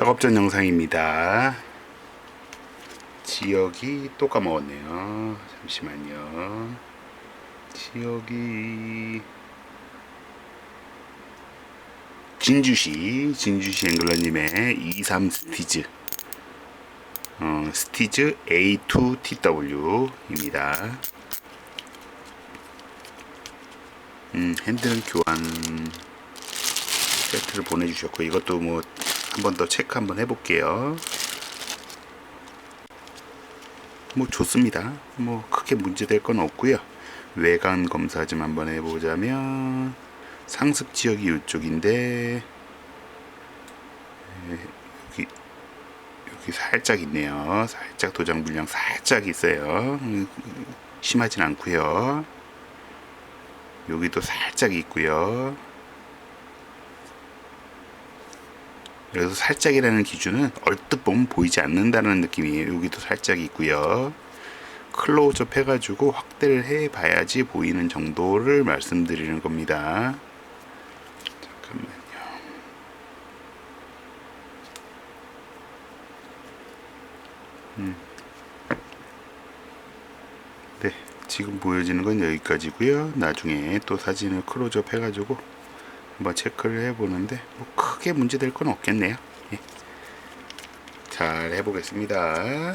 작업 전 영상입니다. 지역이 또 까먹었네요. 잠시만요. 지역이 진주시 진주시 앵글러님의 23 스티즈 어, 스티즈 A2TW입니다. 음, 핸들 교환 세트를 보내주셨고 이것도 뭐 한 번 더 체크 한번 해볼게요. 뭐 좋습니다. 뭐 크게 문제될 건 없고요. 외관 검사 좀 한번 해보자면 상습 지역이 이쪽인데 에, 여기 여기 살짝 있네요. 살짝 도장 불량 살짝 있어요. 음, 심하진 않고요. 여기도 살짝 있고요. 그래서 살짝이라는 기준은 얼뜻 보면 보이지 않는다는 느낌이에요. 여기도 살짝 있고요. 클로즈업 해가지고 확대를 해봐야지 보이는 정도를 말씀드리는 겁니다. 잠깐만요. 음. 네, 지금 보여지는 건 여기까지고요. 나중에 또 사진을 클로즈업 해가지고 한번 체크를 해보는데 뭐 크게 문제될 건 없겠네요. 예. 잘 해보겠습니다.